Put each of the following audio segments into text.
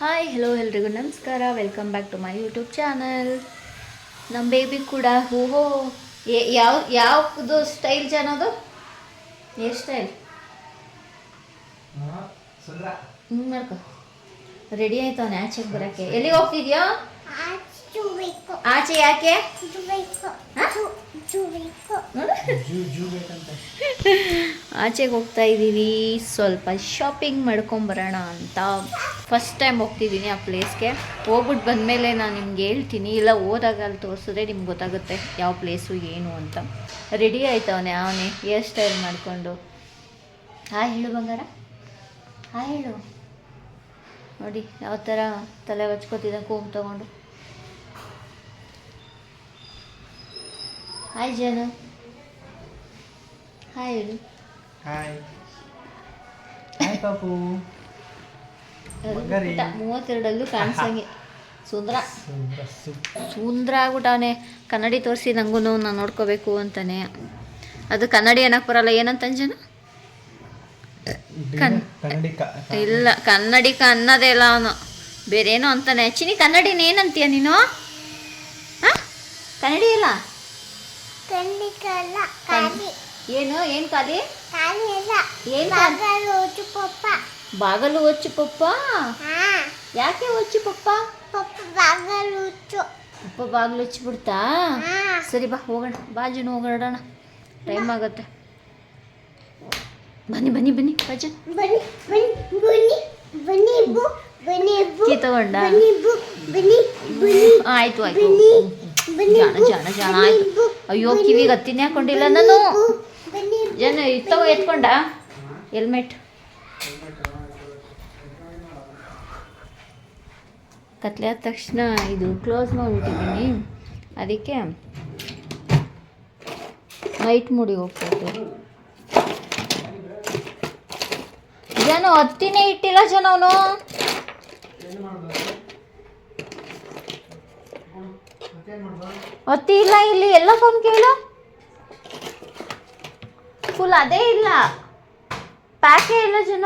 Hi hello ಎಲ್ರಿಗೂ ನಮಸ್ಕಾರ. Welcome back to my YouTube channel ನಮ್ಮ ಬೇಬಿ ಕೂಡ ಓಹೋ ಏ- ಯಾವ ಯಾವುದು ಸ್ಟೈಲ್ ಜನದು ಏ ಸ್ಟೈಲ್ ಹಿಂಗೆ ಮಾಡ್ಕೊ. ರೆಡಿ ಆಯ್ತವನೆ ಆಚೆಗೆ ಬರೋಕ್ಕೆ? ಎಲ್ಲಿಗೆ ಹೋಗ್ತಿದ್ಯೋ? ಆಚೆ ಯಾಕೆ? ಆಚೆಗೆ ಹೋಗ್ತಾ ಇದ್ದೀವಿ. ಸ್ವಲ್ಪ ಶಾಪಿಂಗ್ ಮಾಡ್ಕೊಂಬರೋಣ ಅಂತ. ಫಸ್ಟ್ ಟೈಮ್ ಹೋಗ್ತಿದ್ದೀನಿ ಆ ಪ್ಲೇಸ್ಗೆ ಹೋಗ್ಬಿಟ್ಟು ಬಂದಮೇಲೆ ನಾನು ನಿಮ್ಗೆ ಹೇಳ್ತೀನಿ. ಇಲ್ಲ ಹೋದಾಗ ಅಲ್ಲಿ ತೋರಿಸಿದ್ರೆ ನಿಮ್ಗೆ ಗೊತ್ತಾಗುತ್ತೆ ಯಾವ ಪ್ಲೇಸು ಏನು ಅಂತ. ರೆಡಿ ಆಯ್ತವನೆ ಅವನೇ? ಹೇರ್ ಸ್ಟೈಲ್ ಮಾಡಿಕೊಂಡು. ಹಾ ಹೇಳು ಬಂಗಾರ. ಹಾ ಹೇಳು. ನೋಡಿ ಯಾವ ಥರ ತಲೆ ಹಚ್ಕೋತಿದ್ದ ಕೂಮ್ ತಗೊಂಡು. ಹಾಯ್ ಜನು ಹಾಯ್ ಹೇಳು ಹಾಯ್ ಹಾಯ್ ಪಾಪು. ಪುಟ್ಟ, ಮೂವತ್ತೆರಡಲ್ಲೂ ಕಾಣಿಸಂಗೆ. ಸುಂದ್ರ. ಸುಂದ್ರ ಸುಪ್ ಸುಂದ್ರ ಆಗ್ಬಿಟ್ಟವನೆ ಕನ್ನಡಿ ತೋರಿಸಿ ನಂಗೂ ನಾನು ನೋಡ್ಕೋಬೇಕು ಅಂತಾನೆ. ಅದು ಕನ್ನಡಿ ಏನಕ್ಕೆ ಬರಲ್ಲ. ಏನಂತ ಅಂಜನ? ಕನ್- ಕನ್ನಡಿಕ ಇಲ್ಲ ಕನ್ನಡಿಕ ಅನ್ನೋದೇ ಇಲ್ಲ ಅವನು. ಬೇರೇನೋ ಅಂತಾನೆ. ಚಿನಿ ಕನ್ನಡಿನ ಏನಂತೀಯ ನೀನು? ಹಾಂ? ಕನ್ನಡಿ ಇಲ್ಲ? ಏನು? ಏನು ಖಾಲಿ? ಏನು ಬಾಗಲು ಒಚ್ಚು ಪಪ್ಪ. ಯಾಕೆ ಒಚ್ಚು ಪಪ್ಪ? ಪಪ್ಪ ಬಾಗಿಲು ಹಚ್ಚಿಬಿಡ್ತಾ ಸರಿ ಬಾ ಹೋಗೋಣ. ಬಾಜುನು ಹೋಗೋಣ ಟೈಮ್ ಆಗುತ್ತೆ. ಬನ್ನಿ ಬನ್ನಿ ಬನ್ನಿ ಬಾಜನ್. ಬನ್ನಿ ತಗೊಂಡ? ಆಯ್ತು ಆಯ್ತು. ಜಾಣ ಜಾಣ ಜಾಣ ಆಯ್ತು. ಅಯ್ಯೋ ಕಿವಿಗೆ ಹತ್ತಿನೇ ಹಾಕೊಂಡಿಲ್ಲ ನಾನು. ಜನ ಇತ್ತವ ಎತ್ಕೊಂಡ? ಹೆಲ್ಮೆಟ್ ಕತ್ಲೆ ಆದ ತಕ್ಷಣ ಇದು ಕ್ಲೋಸ್ ಮಾಡಿಬಿಟ್ಟಿದ್ದೀನಿ. ಅದಕ್ಕೆ ನೈಟ್ ಮುಡಿ ಹೋಗ್ತೈತೆ ಜನ, ಹತ್ತಿನೇ ಇಟ್ಟಿಲ್ಲ ಜನ ಅವನು ಹೊತ್ತಿ ಇಲ್ಲ ಇಲ್ಲಿ ಎಲ್ಲ ಫೋನ್ ಕೇಳು. ಫುಲ್ ಅದೇ ಇಲ್ಲ. ಪ್ಯಾಕೇ ಇಲ್ಲ ಜನ.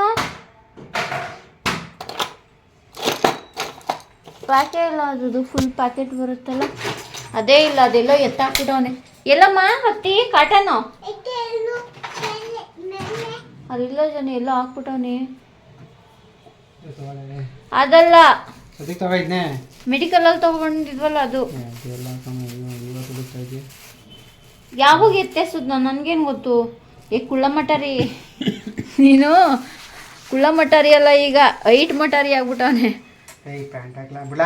ಪ್ಯಾಕೇ ಇಲ್ಲ ಅದ್ರದ್ದು ಫುಲ್ ಪ್ಯಾಕೆಟ್ ಬರುತ್ತಲ್ಲ. ಅದೇ ಇಲ್ಲ ಅದೆಲ್ಲ ಎತ್ತಾಕಿಡೋನೆ ಎಲ್ಲಮ್ಮ ಹತ್ತಿ ಕಾಟನು ಅಲ್ಲಿಲ್ಲ ಜನ ಎಲ್ಲ ಹಾಕ್ಬಿಟ್ಟವನೇ. ಅದಲ್ಲ. ಮೆಡಿಕಲಲ್ಲಿ ತಗೊಂಡಿದ್ವಲ್ಲ ಅದು. ಯಾವಾಗ ಎತ್ತೆಸೋದು ನಾನು ನನಗೇನು ಗೊತ್ತು? ಏ ಕುಳ್ಳ ಮಟಾರಿ ನೀನು ಕುಳ್ಳ ಮಟಾರಿ ಅಲ್ಲ ಈಗ ಐಟ್ ಮಟಾರಿ ಆಗ್ಬಿಟ್ಟವನೆ. ಏಯ್ ಪ್ಯಾಂಟ್ ಅಂದ್ರೆ ಬಿಡ.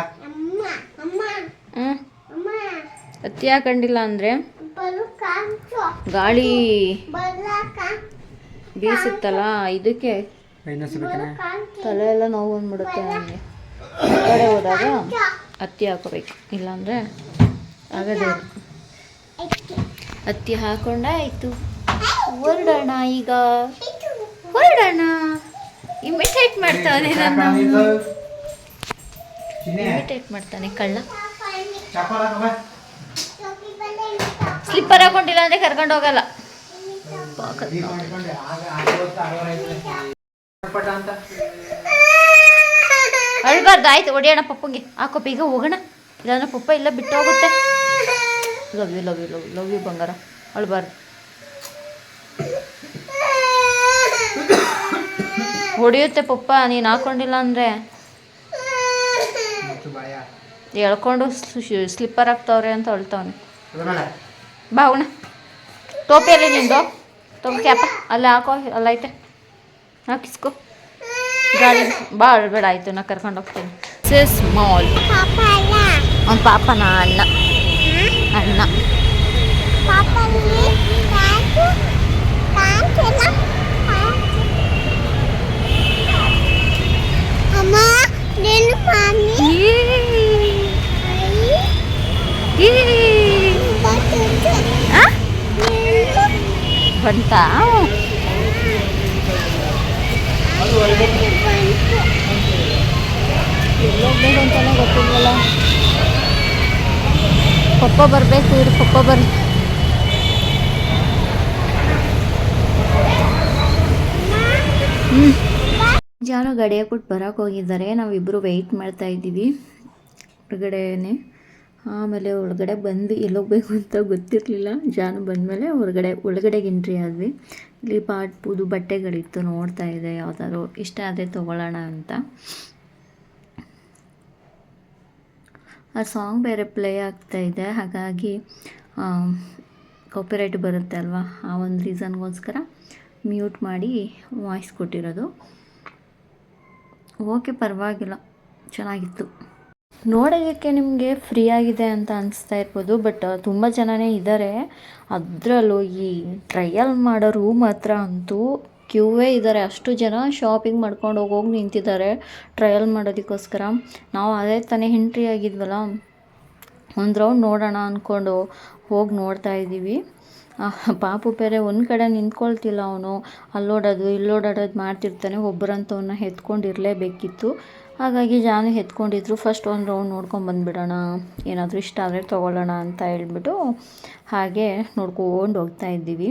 ಹ್ಞೂ ಹತ್ತಿ ಹಾಕೊಂಡಿಲ್ಲ ಅಂದರೆ? ಗಾಳಿ ಬೀಸುತ್ತಲ್ಲ ಇದಕ್ಕೆ ತಲೆ ಎಲ್ಲ ನೋವು ಬಂದ್ಬಿಡುತ್ತೆ ನನಗೆ. ಕಡೆ ಹೋದಾಗ ಹತ್ತಿ ಹಾಕೋಬೇಕು. ಇಲ್ಲಾಂದರೆ ಆಗದೇ ಹತ್ತಿ ಹಾಕೊಂಡಾಯ್ತು ಹೊರಡೋಣ ಈಗ. ಹೊರಡೋಣ. ಇಮಿಟೇಟ್ ಮಾಡ್ತಾನೆ ನನ್ನ. ಇಮಿಟೇಟ್ ಮಾಡ್ತಾನೆ ಕಳ್ಳ. ಸ್ಲಿಪ್ಪರ್ ಹಾಕೊಂಡಿಲ್ಲ ಅಂದರೆ ಕರ್ಕೊಂಡು ಹೋಗಲ್ಲ. ಮಾಡ್ಕೊಂಡೆ ಅಳ್ಬಾರ್ದು, ಆಯ್ತು ಹೊಡೆಯೋಣ ಪಪ್ಪಂಗೆ. ಹಾಕೋ ಬೇಗ ಹೋಗೋಣ. ಇಲ್ಲಾಂದ್ರೆ ಪಪ್ಪ ಇಲ್ಲ ಬಿಟ್ಟು ಹೋಗುತ್ತೆ love you love you love love you ಬಂಗಾರ. ಅಳ್ಬಾರ್ದು. ಹೊಡೆಯುತ್ತೆ ಪಪ್ಪ, ನೀನು ಹಾಕೊಂಡಿಲ್ಲ ಅಂದರೆ. ಎಳ್ಕೊಂಡು ಸ್ಲಿಪ್ಪರ್ ಆಗ್ತಾವ್ರೆ ಅಂತ ಅಳ್ತವ್ನೆ. ಅದ್ರ ಟೋಪಿ ಬಾ, ಹೋಗೋಣ. ಟೋಪಿಯಲ್ಲಿ ನಿಂದು. ತೊಗೊಂಡು ಕ್ಯಾಪ ಅಲ್ಲೇ ಹಾಕೋ ಅಲ್ಲೈತೆ ಹಾಕಿಸ್ಕೊ. ಗಾಡಿ ಭಾಳ ಬೇಡ ಆಯಿತು ನಾ ಕರ್ಕೊಂಡು ಹೋಗ್ತೀನಿ. ಸಿಸ್ ಮಾಲ್ ಅವ್ನ ಪಾಪನ ಅಣ್ಣ. ಅಣ್ಣ. ಬಂತಾ? ಎಲ್ಲೋಗ್ಬೇಕು ಅಂತಲೇ ಗೊತ್ತಿಲ್ವಲ್ಲ ಪಪ್ಪ ಬರಬೇಕು, ಇರು ಪಪ್ಪ ಬರ್ರಿ. ಹ್ಞೂ ಜಾನು ಗಾಡಿ ಹಾಕ್ಬಿಟ್ಟು ಬರೋಕೆ ಹೋಗಿದ್ದಾರೆ. ನಾವಿಬ್ಬರು ವೆಯ್ಟ್ ಮಾಡ್ತಾ ಇದ್ದೀವಿ ಹೊರಗಡೆನೆ. ಆಮೇಲೆ ಒಳಗಡೆ ಬಂದು ಎಲ್ಲೋಗ್ಬೇಕು ಅಂತ ಗೊತ್ತಿರಲಿಲ್ಲ. ಜಾನು ಬಂದಮೇಲೆ ಹೊರಗಡೆ ಒಳಗಡೆಗೆ ಎಂಟ್ರಿ ಆದ್ವಿ. ಇಲ್ಲಿ ಪಾಟ್, ಪೂದು ಬಟ್ಟೆಗಳಿತ್ತು ನೋಡ್ತಾ ಇದೆ. ಯಾವ್ದಾದ್ರು ಇಷ್ಟ ಅದೇ ತೊಗೊಳ್ಳೋಣ ಅಂತ. ಆ ಸಾಂಗ್ ಬೇರೆ ಪ್ಲೇ ಆಗ್ತಾ ಇದೆ. ಹಾಗಾಗಿ ಕಾಪಿರೈಟ್ ಬರುತ್ತೆ ಅಲ್ವಾ? ಆ ಒಂದು ರೀಸನ್ಗೋಸ್ಕರ ಮ್ಯೂಟ್ ಮಾಡಿ ವಾಯ್ಸ್ ಕೊಟ್ಟಿರೋದು. ಓಕೆ, ಪರವಾಗಿಲ್ಲ. ಚೆನ್ನಾಗಿತ್ತು. ನೋಡೋದಕ್ಕೆ ನಿಮಗೆ ಫ್ರೀ ಆಗಿದೆ ಅಂತ ಅನಿಸ್ತಾ ಇರ್ಬೋದು, ಬಟ್ ತುಂಬ ಜನನೇ ಇದ್ದಾರೆ. ಅದರಲ್ಲೂ ಈ ಟ್ರಯಲ್ ಮಾಡೋ ರೂಮ್ ಹತ್ರ ಅಂತೂ ಕ್ಯೂವೇ ಇದ್ದಾರೆ. ಅಷ್ಟು ಜನ ಶಾಪಿಂಗ್ ಮಾಡ್ಕೊಂಡು ಹೋಗೋಗಿ ನಿಂತಿದ್ದಾರೆ. ಟ್ರಯಲ್ ಮಾಡೋದಕ್ಕೋಸ್ಕರ. ನಾವು ಅದೇ ತಾನೇ ಎಂಟ್ರಿ ಆಗಿದ್ವಲ್ಲ? ಒಂದು ರೌಂಡ್ ನೋಡೋಣ ಅಂದ್ಕೊಂಡು ಹೋಗಿ ನೋಡ್ತಾ ಇದ್ದೀವಿ. ಪಾಪು ಬೇರೆ ಒಂದು ಕಡೆ ನಿಂತ್ಕೊಳ್ತಿಲ್ಲ ಅವನು. ಅಲ್ಲೋಡೋದು ಇಲ್ಲೋಡೋದು ಮಾಡ್ತಿರ್ತಾನೆ. ಒಬ್ಬರಂತವನ್ನ ಎತ್ಕೊಂಡಿರಲೇಬೇಕಿತ್ತು ಹಾಗಾಗಿ ಜಾನು ಎತ್ಕೊಂಡಿದ್ರು ಫಸ್ಟ್ ಒಂದು ರೌಂಡ್ ನೋಡ್ಕೊಂಡು ಬಂದುಬಿಡೋಣ. ಏನಾದರೂ ಇಷ್ಟ ಆದರೆ ತೊಗೊಳ್ಳೋಣ ಅಂತ ಹೇಳ್ಬಿಟ್ಟು ಹಾಗೆ ನೋಡ್ಕೊಂಡು ಹೋಗ್ತಾ ಇದ್ದೀವಿ.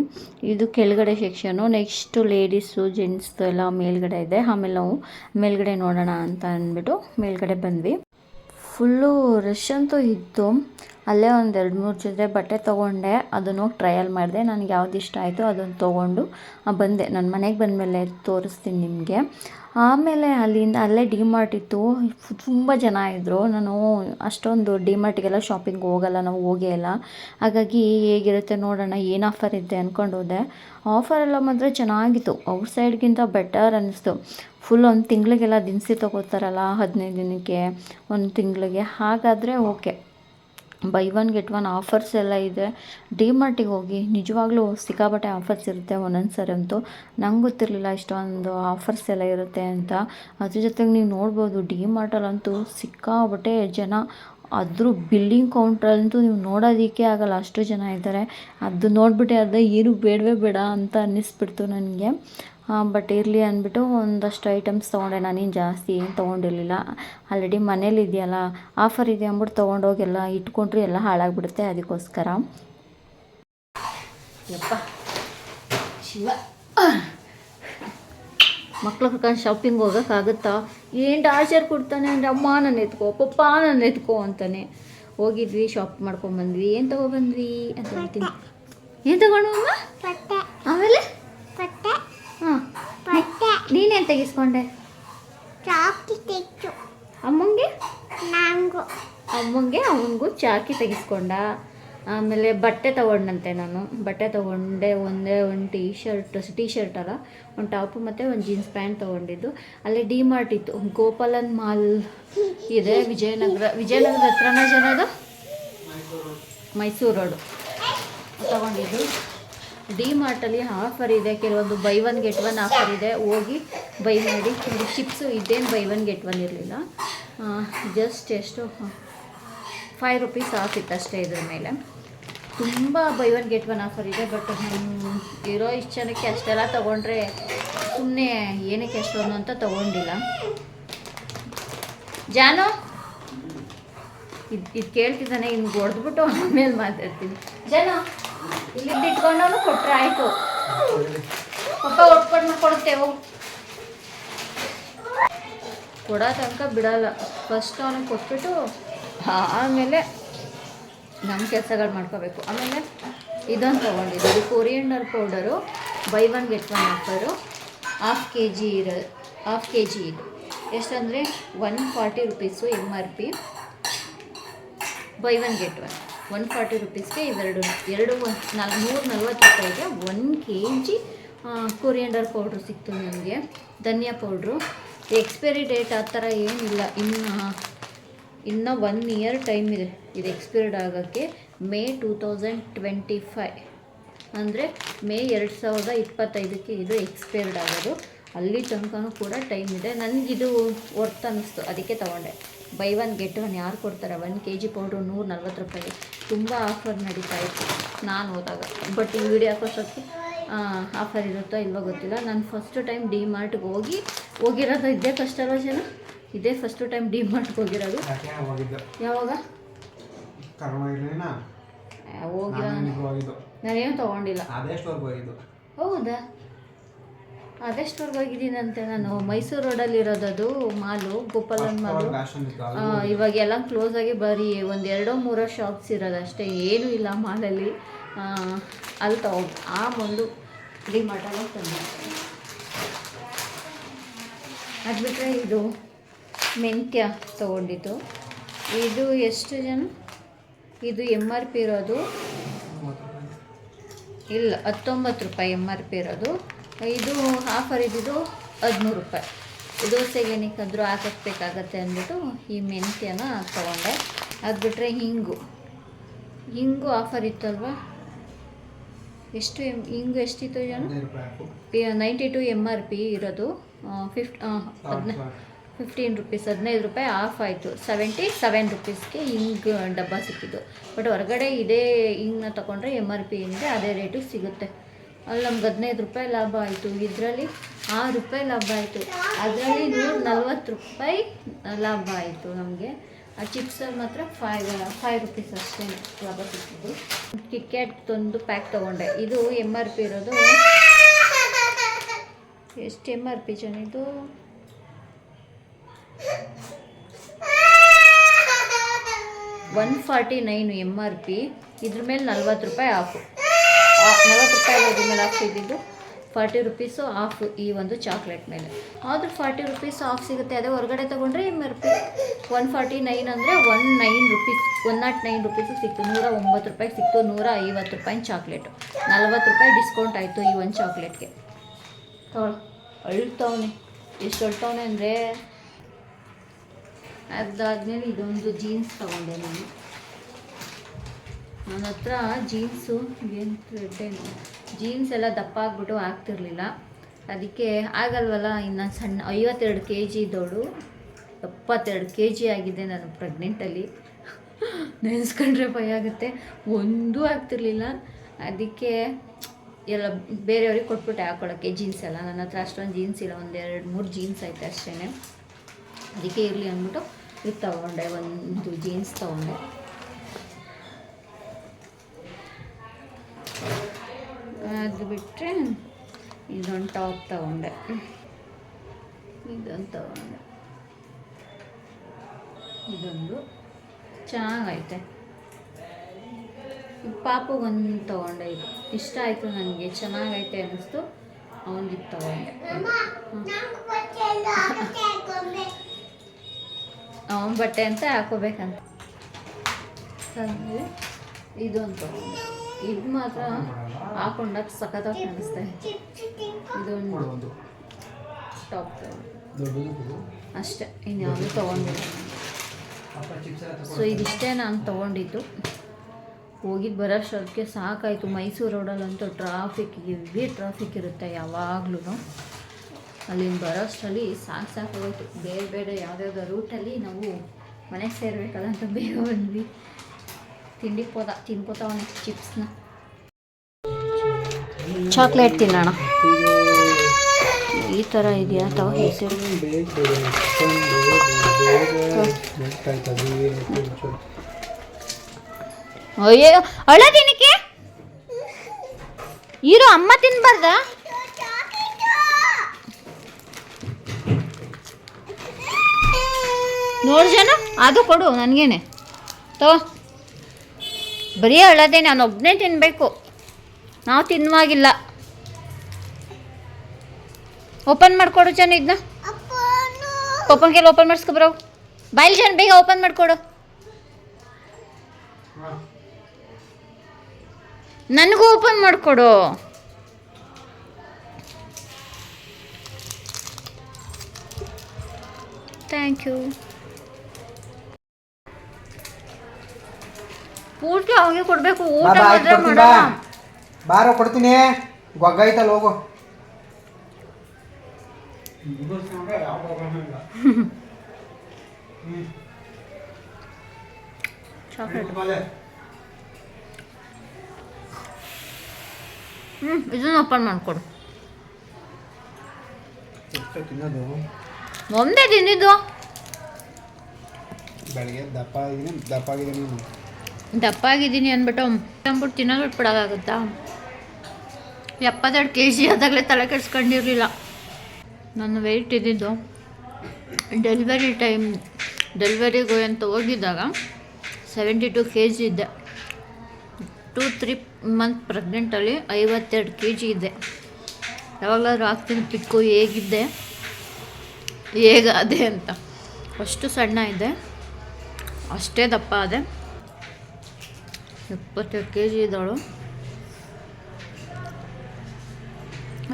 ಇದು ಕೆಳಗಡೆ ಸೆಕ್ಷನು ನೆಕ್ಸ್ಟು ಲೇಡೀಸು ಜೆಂಟ್ಸ್ದು ಎಲ್ಲ ಮೇಲ್ಗಡೆ ಇದೆ. ಆಮೇಲೆ ನಾವು ಮೇಲ್ಗಡೆ ನೋಡೋಣ ಅಂತ ಅಂದ್ಬಿಟ್ಟು ಮೇಲ್ಗಡೆ ಬಂದ್ವಿ. ಫುಲ್ಲು ರಶ್ ಅಂತೂ ಇತ್ತು. ಅಲ್ಲೇ ಒಂದು ಎರಡು ಮೂರು ಜೊತೆ ಬಟ್ಟೆ ತೊಗೊಂಡೆ. ಅದನ್ನು ಹೋಗಿ ಟ್ರಯಲ್ ಮಾಡಿದೆ. ನನಗೆ ಯಾವ್ದು ಇಷ್ಟ ಆಯಿತು ಅದನ್ನು ತೊಗೊಂಡು ಬಂದೆ. ನನ್ನ ಮನೆಗೆ ಬಂದಮೇಲೆ ತೋರಿಸ್ತೀನಿ ನಿಮಗೆ. ಆಮೇಲೆ ಅಲ್ಲಿಂದ ಅಲ್ಲೇ ಡಿ ಮಾರ್ಟ್ ಇತ್ತು. ತುಂಬ ಜನ ಇದ್ದರು ನಾನು ಅಷ್ಟೊಂದು ಡಿ ಮಾರ್ಟಿಗೆಲ್ಲ ಶಾಪಿಂಗ್ ಹೋಗಲ್ಲ, ನಾವು ಹೋಗೇ ಇಲ್ಲ. ಹಾಗಾಗಿ ಹೇಗಿರುತ್ತೆ ನೋಡೋಣ, ಏನು ಆಫರ್ ಇದೆ ಅಂದ್ಕೊಂಡು ಹೋದೆ ಆಫರ್ ಎಲ್ಲ ಮಾತ್ರ ಚೆನ್ನಾಗಿತ್ತು. ಔಟ್ ಸೈಡ್ಗಿಂತ ಬೆಟರ್ ಅನ್ನಿಸ್ತು ಫುಲ್ ಒಂದು ತಿಂಗಳಿಗೆಲ್ಲ ದಿನಸಿ ತೊಗೋತಾರಲ್ಲ, ಹದಿನೈದು ದಿನಕ್ಕೆ. ಒಂದು ತಿಂಗಳಿಗೆ. ಹಾಗಾದರೆ okay buy one get one offers ಎಲ್ಲ ಇದೆ. ಡಿ ಮಾರ್ಟಿಗೆ ಹೋಗಿ ನಿಜವಾಗ್ಲೂ ಸಿಕ್ಕಾಪಟ್ಟೆ ಆಫರ್ಸ್ ಇರುತ್ತೆ ಒಂದೊಂದು ಸರಿ ಅಂತೂ. ನಂಗೆ ಗೊತ್ತಿರಲಿಲ್ಲ ಇಷ್ಟೊಂದು ಆಫರ್ಸ್ ಎಲ್ಲ ಇರುತ್ತೆ ಅಂತ. ಅದ್ರ ಜೊತೆಗೆ ನೀವು ನೋಡ್ಬೋದು ಡಿ ಮಾರ್ಟಲ್ಲಂತೂ ಸಿಕ್ಕಾಪಟ್ಟೆ ಜನ ಅದ್ರ ಬಿಲ್ಲಿಂಗ್ ಕೌಂಟ್ರಲ್ಲಂತೂ ನೀವು ನೋಡೋದಕ್ಕೆ ಆಗಲ್ಲ. ಅಷ್ಟು ಜನ ಇದ್ದಾರೆ ಅದು ನೋಡಿಬಿಟ್ಟೆ ಅದೇ ಏನು ಬೇಡವೇ ಬೇಡ ಅಂತ ಅನ್ನಿಸ್ಬಿಡ್ತು ನನಗೆ. ಬಟ್ ಇರಲಿ ಅಂದ್ಬಿಟ್ಟು ಒಂದಷ್ಟು ಐಟಮ್ಸ್ ತೊಗೊಂಡೆ ನಾನೇನು ಜಾಸ್ತಿ ಏನು ತೊಗೊಂಡಿರಲಿಲ್ಲ. ಆಲ್ರೆಡಿ ಮನೇಲಿ ಇದೆಯಲ್ಲ ಆಫರ್ ಇದೆ ಅಂದ್ಬಿಟ್ಟು ತೊಗೊಂಡೋಗಿ ಎಲ್ಲ ಇಟ್ಕೊಂಡ್ರೆ ಎಲ್ಲ ಹಾಳಾಗ್ಬಿಡುತ್ತೆ ಅದಕ್ಕೋಸ್ಕರ. ಯಪ್ಪ. ಶಿವ. ಮಕ್ಳು ಕರ್ಕೊಂಡು ಶಾಪಿಂಗ್ ಹೋಗೋಕ್ಕಾಗುತ್ತಾ? ಏನು ಟಾರ್ಚರ್ ಕೊಡ್ತಾನೆ ಅಂದರೆ ಅಮ್ಮ ನನ್ನ ಎತ್ಕೋ ಪಪ್ಪ ನನ್ನ ಎತ್ಕೋ ಅಂತಾನೆ. ಹೋಗಿದ್ವಿ ಶಾಪ್ ಮಾಡ್ಕೊಂಬಂದ್ವಿ ಏನು ತೊಗೊಬಂದ್ವಿ ಅಂತ ಹೇಳ್ತೀನಿ. ಏನು ತೊಗೊಂಡು ಅಮ್ಮ? ಆಮೇಲೆ? ಪಟ್ಟೆ. ನೀನೇನು ತೆಗಿಸ್ಕೊಂಡೆ? ಚಾಕ್ಲೇಟ್ ಅಮ್ಮಂಗೆ? ನಂಗು. ಅಮ್ಮಂಗೆ ಅವನಿಗೂ ಚಾಕಿ ತೆಗಿಸ್ಕೊಂಡ. ಆಮೇಲೆ ಬಟ್ಟೆ ತೊಗೊಂಡಂತೆ ನಾನು. ಬಟ್ಟೆ ತೊಗೊಂಡೆ ಒಂದೇ ಒಂದು ಟೀ ಶರ್ಟ್ ಟೀ ಶರ್ಟ್ ಅಲ್ಲ ಒಂದು ಟಾಪು ಮತ್ತು ಒಂದು ಜೀನ್ಸ್ ಪ್ಯಾಂಟ್ ತೊಗೊಂಡಿದ್ದು. ಅಲ್ಲಿ ಡಿ ಮಾರ್ಟ್ ಇತ್ತು. ಗೋಪಾಲನ್ ಮಾಲ್ ಇದೆ ವಿಜಯನಗರ ವಿಜಯನಗರ ಹತ್ರನೇ ಜನದು? ಮೈಸೂರು ರೋಡು. ತೊಗೊಂಡಿದ್ದು. ಡಿ ಮಾರ್ಟಲ್ಲಿ ಆಫರ್ ಇದೆ, ಕೆಲವೊಂದು buy one get one offer ಇದೆ. ಹೋಗಿ ಬೈ ಮಾಡಿ, ಒಂದು ಚಿಪ್ಸು ಇದೇನು ಬೈ ಒನ್ ಗೆಟ್ ಒನ್ ಇರಲಿಲ್ಲ. ಜಸ್ಟ್ ಎಷ್ಟು? ಫೈವ್ ರುಪೀಸ್ ಆಫ್ ಇತ್ತು ಅಷ್ಟೇ ಇದ್ರ ಮೇಲೆ. ತುಂಬ buy one get one offer ಇದೆ ಬಟ್ ಇರೋ ಇಷ್ಟು ಜನಕ್ಕೆ ಅಷ್ಟೆಲ್ಲ ತೊಗೊಂಡ್ರೆ ಸುಮ್ಮನೆ ಏನಕ್ಕೆ ಅಷ್ಟೊಂದು ಅಂತ ತೊಗೊಂಡಿಲ್ಲ. ಜಾನು? ಇದು ಇದು ಕೇಳ್ತಿದ್ದಾನೆ ಇನ್ನು ಹೊಡೆದ್ಬಿಟ್ಟು ಆಮೇಲೆ ಮಾತಾಡ್ತೀನಿ. ಜನ? ಇಲ್ಲಿದ್ದು ಇಟ್ಕೊಂಡವನು ಕೊಟ್ರೆ ಆಯಿತು. ಪಪ್ಪ ಒಟ್ಕೊಂಡು ಕೊಡ್ತೇವು. ಕೊಡೋ ತನಕ ಬಿಡಲ್ಲ. ಫಸ್ಟ್ ಅವನಿಗೆ ಕೊಟ್ಬಿಟ್ಟು, ಆಮೇಲೆ ನಮ್ಮ ಕೆಲಸಗಳು ಮಾಡ್ಕೋಬೇಕು. ಆಮೇಲೆ ಇದೊಂದು ತೊಗೊಂಡಿದ್ದು. ಇದು coriander powder buy one get one offer half K G ಇರೋ ಹಾಫ್ ಕೆ ಜಿ ಇದು. ಎಷ್ಟಂದರೆ one forty rupees M R P buy one get one one forty ರುಪೀಸ್ಗೆ ಇವೆರಡು, ಎರಡು ನಾಲ್ಕು ನಾಲ್ ನೂರ ನಲ್ವತ್ತು ರೂಪಾಯಿಗೆ one K G coriander powder ಸಿಕ್ತು ನನಗೆ ಧನಿಯಾ ಪೌಡ್ರು ಎಕ್ಸ್ಪೈರಿ ಡೇಟ್ ಆ ಥರ ಏನಿಲ್ಲ. ಇನ್ನು ಇನ್ನು ಒನ್ ಇಯರ್ ಟೈಮ್ ಇದೆ. ಇದು ಎಕ್ಸ್ಪೈರ್ಡ್ ಆಗೋಕ್ಕೆ. May two thousand twenty five ಅಂದರೆ ಮೇ ಎರಡು ಸಾವಿರದ ಇಪ್ಪತ್ತೈದಕ್ಕೆ ಇದು ಎಕ್ಸ್ಪೈರ್ಡ್ ಆಗೋದು. ಅಲ್ಲಿ ತನಕನೂ ಕೂಡ ಟೈಮ್ ಇದೆ. ನನಗಿದು ವರ್ತ್ ಅನ್ನಿಸ್ತು. ಅದಕ್ಕೆ ತೊಗೊಂಡೆ. ಬೈ ಒನ್ ಗೆಟ್ ಒನ್ ಯಾರು ಕೊಡ್ತಾರೆ? ಒನ್ ಕೆ ಜಿ ಪೌಡ್ರು ನೂರ ನಲ್ವತ್ತು ರೂಪಾಯಿ. ತುಂಬ ಆಫರ್ ನಡೀತಾ ಇತ್ತು ನಾನು ಹೋದಾಗ. ಬಟ್ ಈ ವಿಡಿಯೋ ಹಾಕೋಷ್ಟೊತ್ತಿಗೆ ಆಫರ್ ಇರುತ್ತೋ ಇಲ್ವೋ ಗೊತ್ತಿಲ್ಲ. ನಾನು ಫಸ್ಟ್ ಟೈಮ್ ಡಿ ಮಾರ್ಟ್ಗೆ ಹೋಗಿ ಹೋಗಿರೋದು ಇದೇ ಫಸ್ಟ್ ಅಲ್ವಾ ಜನ ಇದೇ ಫಸ್ಟ್ ಟೈಮ್ ಡಿ ಮಾರ್ಟ್ಗೆ ಹೋಗಿರೋದು? ಯಾವಾಗ? ಹೋಗಿರೋ ನಾನೇನು ತೊಗೊಂಡಿಲ್ಲ. ಹೌದಾ? ಅದೆಷ್ಟವರೆಗೆ ಹೋಗಿದ್ದೀನಂತೆ ನಾನು? ಮೈಸೂರು ರೋಡಲ್ಲಿ ಇರೋದದು ಮಾಲು ಗೋಪಾಲನ್ ಮಾಲು. ಇವಾಗ ಎಲ್ಲ ಕ್ಲೋಸ್ ಆಗಿ ಬರೀ ಒಂದು ಎರಡೋ ಮೂರೋ ಶಾಪ್ಸ್ ಇರೋದು ಅಷ್ಟೇ. ಏನೂ ಇಲ್ಲ ಮಾಲಲ್ಲಿ. ಅಲ್ಲಿ ತಗೊಂಡು ಆ ಒಂದು ಡಿಮಾರ್ಟಲ್ಲಿ ತಂದೆ ಅದು ಬಿಟ್ಟರೆ ಇದು ಮೆಂತ್ಯ ತೊಗೊಂಡಿದ್ದು. ಇದು ಎಷ್ಟು ಜನ? ಇದು ಎಂ ಆರ್ ಪಿ ಇರೋದು. ಇಲ್ಲ ಹತ್ತೊಂಬತ್ತು ರೂಪಾಯಿ ಎಂ ಆರ್ ಪಿ ಇರೋದು. ಇದು ಆಫರ್ ಇದ್ದಿದ್ದು ಹದಿಮೂರು ರೂಪಾಯಿ. ದೋಸೆಗೆ ಏನಕ್ಕಾದರೂ ಹಾಕಿಸ್ಬೇಕಾಗತ್ತೆ ಅಂದ್ಬಿಟ್ಟು ಈ ಮೆಂತ್ಯನ ತೊಗೊಂಡೆ. ಅದು ಬಿಟ್ಟರೆ ಹಿಂಗು. ಹಿಂಗು ಆಫರ್ ಇತ್ತಲ್ವ? ಎಷ್ಟು ಎಂ ಹಿಂಗು ಎಷ್ಟಿತ್ತು ಜನ ninety two M R P ಇರೋದು. ಫಿಫ್ಟ್ ಹದಿನ ಫಿಫ್ಟೀನ್ ರುಪೀಸ್ ಹದಿನೈದು ರೂಪಾಯಿ ಆಫ್ ಆಯಿತು. ಸೆವೆಂಟಿ ಸೆವೆನ್ ರುಪೀಸ್ಗೆ ಹಿಂಗ್ ಡಬ್ಬ ಸಿಕ್ಕಿದ್ದು. ಬಟ್ ಹೊರಗಡೆ ಇದೇ ಹಿಂಗನ್ನ ತೊಗೊಂಡ್ರೆ ಎಂ ಆರ್ ಪಿ ಅಂದರೆ ಅದೇ ರೇಟಿಗೆ ಸಿಗುತ್ತೆ. ಅಲ್ಲಿ ನಮ್ಗೆ ಹದಿನೈದು ರೂಪಾಯಿ ಲಾಭ ಆಯಿತು. ಇದರಲ್ಲಿ ಆರು ರೂಪಾಯಿ ಲಾಭ ಆಯಿತು. ಅದರಲ್ಲಿ ನೂರ ನಲ್ವತ್ತು ರೂಪಾಯಿ ಲಾಭ ಆಯಿತು ನಮಗೆ. ಆ ಚಿಪ್ಸಲ್ಲಿ ಮಾತ್ರ ಫೈವ್ ಫೈವ್ ರುಪೀಸ್ ಅಷ್ಟೇ ಲಾಭ ಸಿಕ್ಕಿದ್ದು. ಕಿಟ್ಕ್ಯಾಟ್ ತಂದು ಪ್ಯಾಕ್ ತೊಗೊಂಡೆ. ಇದು ಎಂ ಆರ್ ಪಿ ಇರೋದು. ಎಷ್ಟು ಎಂ ಆರ್ ಪಿ ಜನ one forty nine M R P ಇದ್ರ ಮೇಲೆ ನಲ್ವತ್ತು ರೂಪಾಯಿ ಆಫು ನಲ್ವತ್ತು ರೂಪಾಯಿ ಅದ್ರ ಮೇಲೆ ಆಫ್ ಫಾರ್ಟಿ ರುಪೀಸು ಆಫ್ ಈ ಒಂದು ಚಾಕ್ಲೇಟ್ ಮೇಲೆ. ಆದರೂ ಫಾರ್ಟಿ ರುಪೀಸ್ ಆಫ್ ಸಿಗುತ್ತೆ. ಅದೇ ಹೊರಗಡೆ ತೊಗೊಂಡ್ರೆ M R P one forty nine ಅಂದರೆ one nine rupees, one nought nine rupees ಸಿಕ್ತು. ನೂರ ಒಂಬತ್ತು ರೂಪಾಯಿ ಸಿಕ್ತು. ನೂರ ಐವತ್ತು ರೂಪಾಯಿ ಚಾಕ್ಲೇಟು. ನಲ್ವತ್ತು ರೂಪಾಯಿ ಡಿಸ್ಕೌಂಟ್ ಆಯಿತು ಈ ಒಂದು ಚಾಕ್ಲೇಟ್ಗೆ. ಅಳ್ತವನೆ. ಎಷ್ಟು ಅಳ್ತವನೆ ಅಂದರೆ ಅದಾದಮೇಲೆ ಇದೊಂದು ಜೀನ್ಸ್ ತಗೊಂಡೆ ನಾನು. ನನ್ನ ಹತ್ರ ಜೀನ್ಸು ಏನು, ಜೀನ್ಸ್ ಎಲ್ಲ ದಪ್ಪ ಆಗ್ಬಿಟ್ಟು ಆಗ್ತಿರ್ಲಿಲ್ಲ. ಅದಕ್ಕೆ ಆಗಲ್ವಲ್ಲ, ಇನ್ನು ಸಣ್ಣ ಐವತ್ತೆರಡು ಕೆ ಜಿ ಇದ್ದವಳು ಎಪ್ಪತ್ತೆರಡು ಕೆ ಜಿ ಆಗಿದೆ ನಾನು ಪ್ರೆಗ್ನೆಂಟಲ್ಲಿ. ನೆನೆಸ್ಕೊಂಡ್ರೆ ಭಯ ಆಗುತ್ತೆ. ಒಂದೂ ಆಗ್ತಿರ್ಲಿಲ್ಲ. ಅದಕ್ಕೆ ಎಲ್ಲ ಬೇರೆಯವ್ರಿಗೆ ಕೊಟ್ಬಿಟ್ಟೆ ಹಾಕೊಳ್ಳೋಕ್ಕೆ ಜೀನ್ಸ್ ಎಲ್ಲ. ನನ್ನ ಹತ್ರ ಅಷ್ಟೊಂದು ಜೀನ್ಸ್ ಇಲ್ಲ, ಒಂದು ಎರಡು, ಮೂರು ಜೀನ್ಸ್ ಐತೆ ಅಷ್ಟೇ ಅದಕ್ಕೆ ಇರಲಿ ಅಂದ್ಬಿಟ್ಟು ಇದು ತಗೊಂಡೆ, ಒಂದು ಜೀನ್ಸ್ ತಗೊಂಡೆ. ಅದು ಬಿಟ್ಟರೆ ಇದೊಂದು ಟಾಪ್ ತಗೊಂಡೆ. ಇದೊಂದು ತಗೊಂಡೆ. ಇದೊಂದು ಚೆನ್ನಾಗೈತೆ. ಪಾಪು ಒಂದು ತಗೊಂಡೆ. ಇದು ಇಷ್ಟ ಆಯಿತು ನನಗೆ. ಚೆನ್ನಾಗೈತೆ ಅನ್ನಿಸ್ತು. ಅವನಿಗೆ ತಗೊಂಡೆ. ಅವನ ಬಟ್ಟೆ ಅಂತ ಹಾಕೋಬೇಕಂತ. ಇದೊಂದು ತಗೊಂಡೆ. ಇದು ಮಾತ್ರ ಹಾಕೊಂಡಾಗ ಸಖತ್ತಾಗಿ ಕಾಣಿಸ್ತಾ ಇದೆ. ಇದೊಂದು ಟಾಪ್. ಅಷ್ಟೇ ಇನ್ಯಾವುದು ತೊಗೊಂಡಿಲ್ಲ. ಸೊ ಇದಿಷ್ಟೇ ನಾನು ತೊಗೊಂಡಿದ್ದು. ಹೋಗಿದ್ದು ಬರೋಷ್ಟೊತ್ತಿಗೆ ಸಾಕಾಯಿತು. ಮೈಸೂರು ರೋಡಲ್ಲಂತೂ ಟ್ರಾಫಿಕ್ ಹೆವಿ ಟ್ರಾಫಿಕ್ ಇರುತ್ತೆ ಯಾವಾಗ್ಲೂ. ಅಲ್ಲಿಂದ ಬರೋಷ್ಟರಲ್ಲಿ ಸಾಕು ಸಾಕಾಗೋಯ್ತು ಬೇರೆ ಬೇರೆ ಯಾವುದ್ಯಾವುದೋ ರೂಟಲ್ಲಿ ನಾವು ಮನೆಗೆ ಸೇರಬೇಕಲ್ಲ ಅಂತ ಬೇಗ ಬಂದ್ವಿ. ತಿಂಡಿ ಹೋದ ತಿನ್ಕೋತಾವನೆ ಚಿಪ್ಸ್ನ. ಚಾಕ್ಲೇಟ್ ತಿನ್ನೋಣ. ಈ ಥರ ಇದೆಯಾ ಅಥವಾ ಹೆಸರು. ಅಯ್ಯೋ ಅಳದಿನಕ್ಕೆ ಇರು, ಅಮ್ಮ ತಿನ್ಬಾರ್ದ? ನೋಡು ಜನ, ಅದು ಕೊಡು, ನನಗೇನೆ. ತಗೋ. ಬರೀ ಅಳದೆ, ನಾನು ಒಬ್ಬನೇ ತಿನ್ನಬೇಕು ನಾವು ತಿನ್ನುವಾಗಿಲ್ಲ. ಓಪನ್ ಮಾಡಿಕೊಡು ಜನ ಇದನ್ನ ಓಪನ್ ಕೇಳಿ ಓಪನ್ ಮಾಡಿಸ್ಕೊಬರೋ ಬಾಯಿಲ್ ಜನ ಬೇಗ ಓಪನ್ ಮಾಡಿಕೊಡು. ನನಗೂ ಓಪನ್ ಮಾಡಿಕೊಡು. ಥ್ಯಾಂಕ್ ಯು ಪೂರ್ತಿ ಅವನಿಗೆ ಕೊಡಬೇಕು ಊಟ ಬಾ, ಮಾತ್ರ ಕೊಡ್ತೀನಿ ಬಾ. ಮಾಡಲ್ಲ ಬಾರೋ ಕೊಡ್ತೀನಿ. ಗೊಗ್ಗೈತಲ್ಲ ಹೋಗು. ಚಾಕ್ಲೇಟ್ ಹ್ಞೂ ಇದನ್ನ ಓಪನ್ ಮಾಡಿಕೊಡು. ತಿನ್ನೋದು? ಒಂದೇ ತಿಂದಿದ್ದು. ಬೆಳಿಗ್ಗೆ ದಪ್ಪ ಆಗಿದ್ದೀನಿ ದಪ್ಪ ಆಗಿದ್ದೀನಿ. ನೀನು ದಪ್ಪ ಆಗಿದ್ದೀನಿ ಅಂದ್ಬಿಟ್ಟು ಅಂದ್ಬಿಟ್ಟು ತಿನ್ನೋದು ಬಿಟ್ಬಿಡೋಕ್ಕಾಗುತ್ತಾ ಎಪ್ಪತ್ತೆರಡು ಕೆ ಜಿ ಆದಾಗಲೇ ತಲೆ ಕೆಡ್ಸ್ಕೊಂಡಿರಲಿಲ್ಲ. ನನ್ನ ವೆಯ್ಟ್ ಇದ್ದಿದ್ದು ಡೆಲಿವರಿ ಟೈಮ್ ಡೆಲಿವರಿಗೆ ಅಂತ ಹೋಗಿದ್ದಾಗ ಸೆವೆಂಟಿ ಟು ಕೆ ಜಿ ಇದ್ದೆ ಟೂ ತ್ರೀ ಮಂತ್ ಪ್ರೆಗ್ನೆಂಟಲ್ಲಿ ಐವತ್ತೆರಡು ಕೆ ಜಿ ಇದ್ದೆ. ಯಾವಾಗಲಾದ್ರೂ ಆಗ್ತೀನಿ ಪಿಕ್ಕು ಹೇಗಿದ್ದೆ ಹೇಗಾದೆ ಅಂತ. ಅಷ್ಟು ಸಣ್ಣ ಇದೆ ಅಷ್ಟೇ ದಪ್ಪ ಆದೆ. ಎಪ್ಪತ್ತೆರಡು ಕೆ ಜಿ ಇದ್ದಾಳು.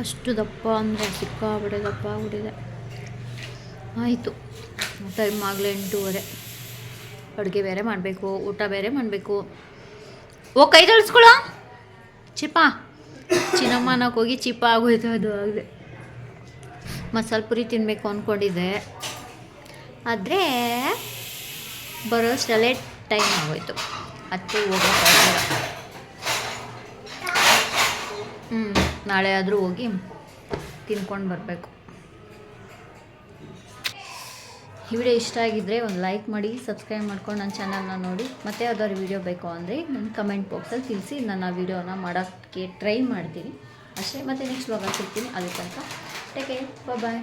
ಅಷ್ಟು ದಪ್ಪ ಅಂದರೆ ಸಿಕ್ಕಾಬಿಡೆ ದಪ್ಪ ಆಗ್ಬಿಟ್ಟಿದೆ. ಆಯಿತು. ಟೈಮ್ ಆಗಲೇ ಎಂಟೂವರೆ. ಅಡುಗೆ ಬೇರೆ ಮಾಡಬೇಕು, ಊಟ ಬೇರೆ ಮಾಡಬೇಕು. ಓ, ಕೈ ತೊಳ್ಸ್ಕೊಳ? ಚಿಪ ಚಿನ್ನಮ್ಮನಕ್ಕೆ ಹೋಗಿ ಚಿಪ್ಪ ಆಗೋಯ್ತು, ಅದು ಆಗದೆ. ಮಸಾಲೆ ಪುರಿ ತಿನ್ನಬೇಕು ಅಂದ್ಕೊಂಡಿದ್ದೆ ಆದರೆ ಬರೋಷ್ಟಲ್ಲೇ ಟೈಮ್ ಆಗೋಯ್ತು. ಅದಕ್ಕೆ ಹೋಗೋಕ್ಕಾಗಲ್ಲ ಹ್ಞೂ ನಾಳೆ ಆದರೂ ಹೋಗಿ ತಿನ್ಕೊಂಡು ಬರಬೇಕು. ಈ ವಿಡಿಯೋ ಇಷ್ಟ ಆಗಿದ್ದರೆ ಒಂದು ಲೈಕ್ ಮಾಡಿ, ಸಬ್ಸ್ಕ್ರೈಬ್ ಮಾಡ್ಕೊಂಡು ನನ್ನ ಚಾನಲ್ನ ನೋಡಿ. ಮತ್ತೆ ಯಾವ್ದಾದ್ರು ವಿಡಿಯೋ ಬೇಕು ಅಂದರೆ ನನ್ನ ಕಮೆಂಟ್ ಬಾಕ್ಸಲ್ಲಿ ತಿಳಿಸಿ ನಾನು ಆ ವಿಡಿಯೋನ ಮಾಡೋಕ್ಕೆ ಟ್ರೈ ಮಾಡ್ತೀನಿ. ಅಷ್ಟೇ, ಮತ್ತು ನೆಕ್ಸ್ಟ್ ಬ್ಲಾಗಲ್ಲಿ ಸಿಗ್ತೀನಿ. ಅದಕ್ಕಂತ ಟೇಕ್ ಕೇರ್ ಬಾಯ್